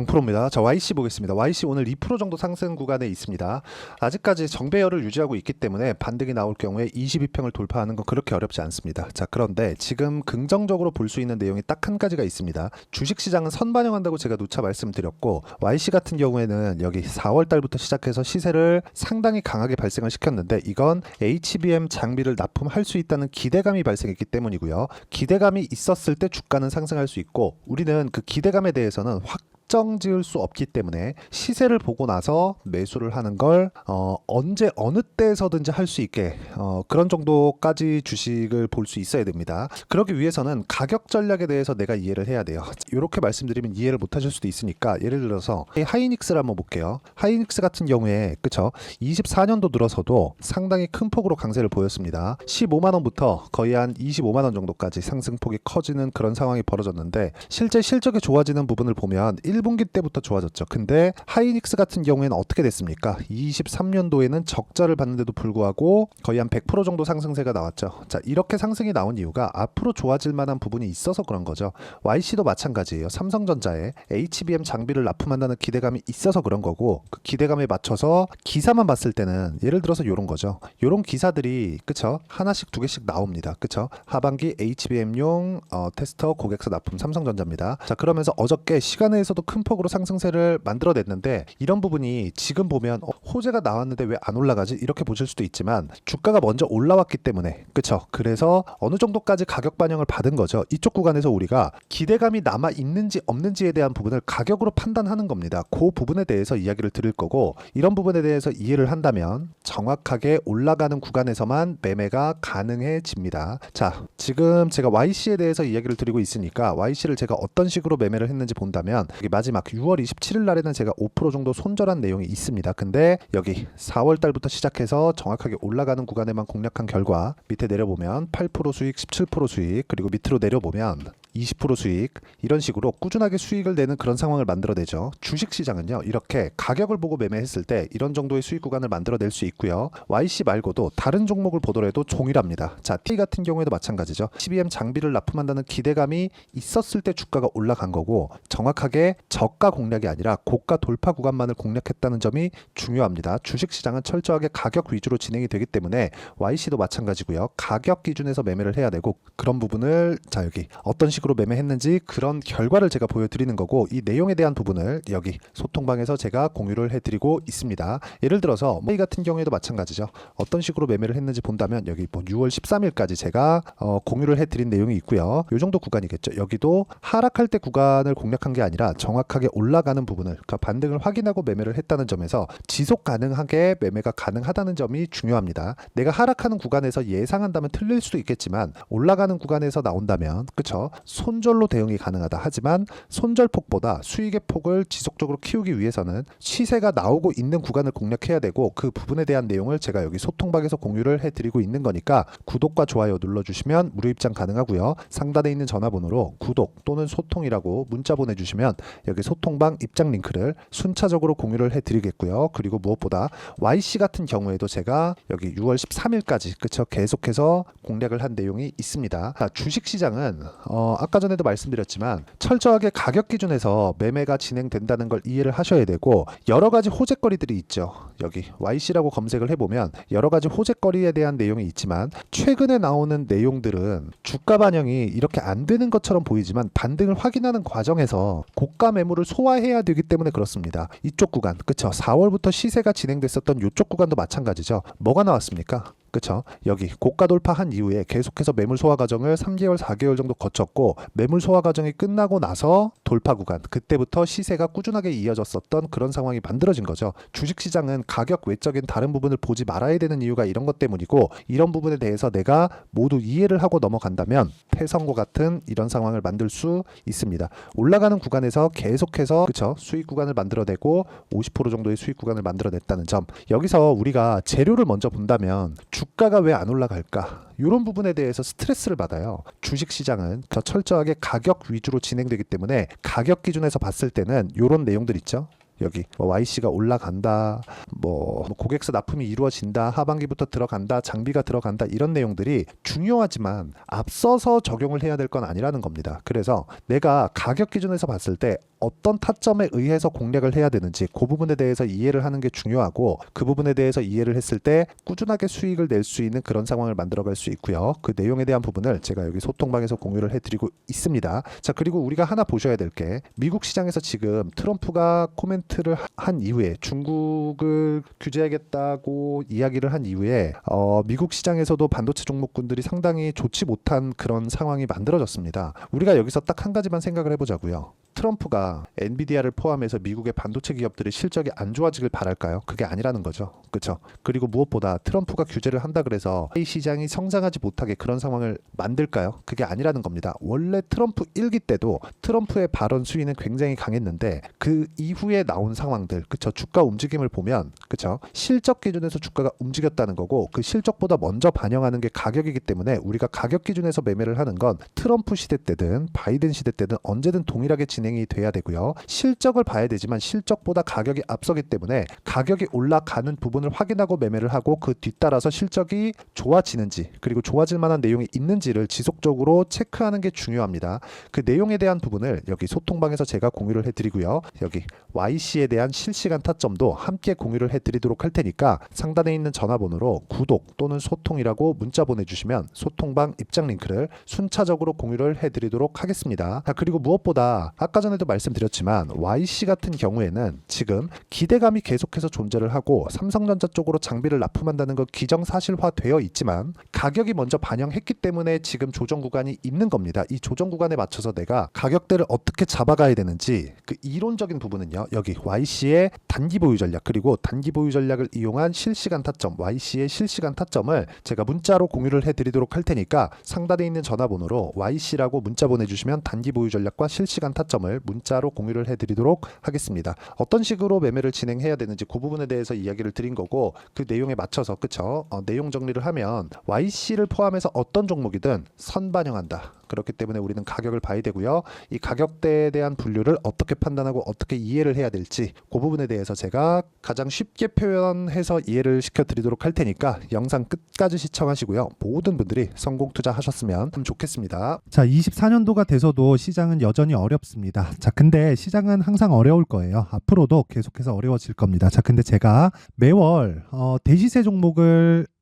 강프로입니다. 자, YC 보겠습니다. YC 오늘 2% 정도 상승 구간에 있습니다. 아직까지 정배열을 유지하고 있기 때문에 반등이 나올 경우에 22평을 돌파하는 건 그렇게 어렵지 않습니다. 자, 그런데 지금 긍정적으로 볼 수 있는 내용이 딱 한 가지가 있습니다. 주식 시장은 선반영한다고 제가 누차 말씀드렸고 YC 같은 경우에는 여기 4월 달부터 시작해서 시세를 상당히 강하게 발생을 시켰는데 이건 HBM 장비를 납품할 수 있다는 기대감이 발생했기 때문이고요. 기대감이 있었을 때 주가는 상승할 수 있고 우리는 그 기대감에 대해서는 확 확정 지을 수 없기 때문에 시세를 보고 나서 매수를 하는 걸 어, 언제 어느 때에서든지 할 수 있게 어, 그런 정도까지 주식을 볼 수 있어야 됩니다. 그러기 위해서는 가격 전략에 대해서 내가 이해를 해야 돼요. 이렇게 말씀드리면 이해를 못 하실 수도 있으니까 예를 들어서 이 하이닉스를 한번 볼게요. 하이닉스 같은 경우에 그쵸 24년도 들어서도 상당히 큰 폭으로 강세를 보였습니다. 15만 원부터 거의 한 25만 원 정도까지 상승폭이 커지는 그런 상황이 벌어졌는데 실제 실적이 좋아지는 부분을 보면 1 분기 때부터 좋아졌죠. 근데 하이닉스 같은 경우에는 어떻게 됐습니까? 23년도에는 적자를 봤는데도 불구하고 거의 한 100% 정도 상승세가 나왔죠. 자, 이렇게 상승이 나온 이유가 앞으로 좋아질 만한 부분이 있어서 그런 거죠. YC도 마찬가지예요. 삼성전자에 HBM 장비를 납품한다는 기대감이 있어서 그런 거고 그 기대감에 맞춰서 기사만 봤을 때는 예를 들어서 요런 거죠. 요런 기사들이 그쵸? 하나씩 두 개씩 나옵니다. 그쵸? 하반기 HBM용 어, 테스터 고객사 납품 삼성전자입니다. 자, 그러면서 어저께 시간에서도 큰 폭으로 상승세를 만들어냈는데 이런 부분이 지금 보면 어, 호재가 나왔는데 왜 안 올라가지? 이렇게 보실 수도 있지만 주가가 먼저 올라왔기 때문에 그쵸? 그래서 어느 정도까지 가격 반영을 받은 거죠. 이쪽 구간에서 우리가 기대감이 남아 있는지 없는지에 대한 부분을 가격으로 판단하는 겁니다. 그 부분에 대해서 이야기를 드릴 거고 이런 부분에 대해서 이해를 한다면 정확하게 올라가는 구간에서만 매매가 가능해집니다. 자, 지금 제가 YC에 대해서 이야기를 드리고 있으니까 YC를 제가 어떤 식으로 매매를 했는지 본다면 여기 마지막 6월 27일 날에는 제가 5% 정도 손절한 내용이 있습니다. 근데 여기 4월 달부터 시작해서 정확하게 올라가는 구간에만 공략한 결과 밑에 내려보면 8% 수익, 17% 수익, 그리고 밑으로 내려보면 20% 수익 이런 식으로 꾸준하게 수익을 내는 그런 상황을 만들어내죠. 주식 시장은요 이렇게 가격을 보고 매매했을 때 이런 정도의 수익 구간을 만들어낼 수 있고요. YC 말고도 다른 종목을 보더라도 동일합니다. 자 T 같은 경우에도 마찬가지죠. CBM 장비를 납품한다는 기대감이 있었을 때 주가가 올라간 거고 정확하게 저가 공략이 아니라 고가 돌파 구간만을 공략했다는 점이 중요합니다. 주식 시장은 철저하게 가격 위주로 진행이 되기 때문에 YC도 마찬가지고요. 가격 기준에서 매매를 해야 되고 그런 부분을 자 여기 어떤 식으로 매매했는지 그런 결과를 제가 보여드리는 거고 이 내용에 대한 부분을 여기 소통방에서 제가 공유를 해드리고 있습니다. 예를 들어서 뭐 이 같은 경우에도 마찬가지죠. 어떤 식으로 매매를 했는지 본다면 여기 뭐 6월 13일까지 제가 어, 공유를 해드린 내용이 있고요. 이 정도 구간이겠죠. 여기도 하락할 때 구간을 공략한 게 아니라 정확하게 올라가는 부분을 그러니까 반등을 확인하고 매매를 했다는 점에서 지속 가능하게 매매가 가능하다는 점이 중요합니다. 내가 하락하는 구간에서 예상한다면 틀릴 수도 있겠지만 올라가는 구간에서 나온다면 그쵸 손절로 대응이 가능하다. 하지만 손절폭보다 수익의 폭을 지속적으로 키우기 위해서는 시세가 나오고 있는 구간을 공략해야 되고 그 부분에 대한 내용을 제가 여기 소통방에서 공유를 해드리고 있는 거니까 구독과 좋아요 눌러주시면 무료 입장 가능하고요. 상단에 있는 전화번호로 구독 또는 소통이라고 문자 보내주시면 여기 소통방 입장 링크를 순차적으로 공유를 해드리겠고요. 그리고 무엇보다 YC 같은 경우에도 제가 여기 6월 13일까지 그쵸? 계속해서 공략을 한 내용이 있습니다. 자, 주식시장은 어, 아까 전에도 말씀드렸지만 철저하게 가격 기준에서 매매가 진행된다는 걸 이해를 하셔야 되고 여러 가지 호재거리들이 있죠. 여기 YC라고 검색을 해보면 여러 가지 호재거리에 대한 내용이 있지만 최근에 나오는 내용들은 주가 반영이 이렇게 안 되는 것처럼 보이지만 반등을 확인하는 과정에서 고가 매물을 소화해야 되기 때문에 그렇습니다. 이쪽 구간, 그쵸? 4월부터 시세가 진행됐었던 이쪽 구간도 마찬가지죠. 뭐가 나왔습니까? 그쵸? 여기 고가 돌파한 이후에 계속해서 매물 소화 과정을 3개월, 4개월 정도 거쳤고 매물 소화 과정이 끝나고 나서 돌파 구간 그때부터 시세가 꾸준하게 이어졌었던 그런 상황이 만들어진 거죠. 주식 시장은 가격 외적인 다른 부분을 보지 말아야 되는 이유가 이런 것 때문이고 이런 부분에 대해서 내가 모두 이해를 하고 넘어간다면 패선과 같은 이런 상황을 만들 수 있습니다. 올라가는 구간에서 계속해서 그쵸? 수익 구간을 만들어내고 50% 정도의 수익 구간을 만들어냈다는 점 여기서 우리가 재료를 먼저 본다면 주가가 왜 안 올라갈까? 이런 부분에 대해서 스트레스를 받아요. 주식 시장은 더 철저하게 가격 위주로 진행되기 때문에 가격 기준에서 봤을 때는 이런 내용들 있죠. 여기 뭐 YC가 올라간다, 뭐, 뭐 고객사 납품이 이루어진다, 하반기부터 들어간다, 장비가 들어간다 이런 내용들이 중요하지만 앞서서 적용을 해야 될 건 아니라는 겁니다. 그래서 내가 가격 기준에서 봤을 때 어떤 타점에 의해서 공략을 해야 되는지 그 부분에 대해서 이해를 하는 게 중요하고 그 부분에 대해서 이해를 했을 때 꾸준하게 수익을 낼 수 있는 그런 상황을 만들어갈 수 있고요. 그 내용에 대한 부분을 제가 여기 소통방에서 공유를 해드리고 있습니다. 자 그리고 우리가 하나 보셔야 될 게 미국 시장에서 지금 트럼프가 코멘 트를 한 이후에 중국을 규제하겠다고 이야기를 한 이후에 어, 미국 시장에서도 반도체 종목군들이 상당히 좋지 못한 그런 상황이 만들어졌습니다. 우리가 여기서 딱 한 가지만 생각을 해보자고요. 트럼프가 엔비디아를 포함해서 미국의 반도체 기업들의 실적이 안 좋아지길 바랄까요? 그게 아니라는 거죠. 그렇죠? 그리고 무엇보다 트럼프가 규제를 한다 그래서 이 시장이 성장하지 못하게 그런 상황을 만들까요? 그게 아니라는 겁니다. 원래 트럼프 일기 때도 트럼프의 발언 수위는 굉장히 강했는데 그 이후에 나온 상황들, 그렇죠? 주가 움직임을 보면 그렇죠? 실적 기준에서 주가가 움직였다는 거고 그 실적보다 먼저 반영하는 게 가격이기 때문에 우리가 가격 기준에서 매매를 하는 건 트럼프 시대 때든 바이든 시대 때든 언제든 동일하게 진행 이 돼야 되고요. 실적을 봐야 되지만 실적보다 가격이 앞서기 때문에 가격이 올라가는 부분을 확인하고 매매를 하고 그 뒤따라서 실적이 좋아지는지 그리고 좋아질 만한 내용이 있는지를 지속적으로 체크하는 게 중요합니다. 그 내용에 대한 부분을 여기 소통방에서 제가 공유를 해드리고요. 여기 YC에 대한 실시간 타점도 함께 공유를 해드리도록 할 테니까 상단에 있는 전화번호로 구독 또는 소통이라고 문자 보내주시면 소통방 입장 링크를 순차적으로 공유를 해드리도록 하겠습니다. 아, 그리고 무엇보다 아까 전에도 말씀드렸지만 YC 같은 경우에는 지금 기대감이 계속해서 존재를 하고 삼성전자 쪽으로 장비를 납품한다는 건 기정사실화되어 있지만 가격이 먼저 반영했기 때문에 지금 조정 구간이 있는 겁니다. 이 조정 구간에 맞춰서 내가 가격대를 어떻게 잡아가야 되는지 그 이론적인 부분은요. 여기 YC의 단기 보유 전략 그리고 단기 보유 전략을 이용한 실시간 타점 YC의 실시간 타점을 제가 문자로 공유를 해드리도록 할 테니까 상단에 있는 전화번호로 YC라고 문자 보내주시면 단기 보유 전략과 실시간 타점을 문자로 공유를 해드리도록 하겠습니다. 어떤 식으로 매매를 진행해야 되는지 그 부분에 대해서 이야기를 드린 거고 그 내용에 맞춰서 그쵸 어, 내용 정리를 하면 YC를 포함해서 어떤 종목이든 선반영한다. 그렇기 때문에 우리는 가격을 봐야 되고요. 이 가격대에 대한 분류를 어떻게 판단하고 어떻게 이해를 해야 될지 그 부분에 대해서 제가 가장 쉽게 표현해서 이해를 시켜드리도록 할 테니까 영상 끝까지 시청하시고요. 모든 분들이 성공 투자하셨으면 참 좋겠습니다. 자, 24년도가 돼서도 시장은 여전히 어렵습니다. 자, 근데 시장은 항상 어려울 거예요. 앞으로도 계속해서 어려워질 겁니다. 자, 근데 제가 매월 어, 대시세 종목을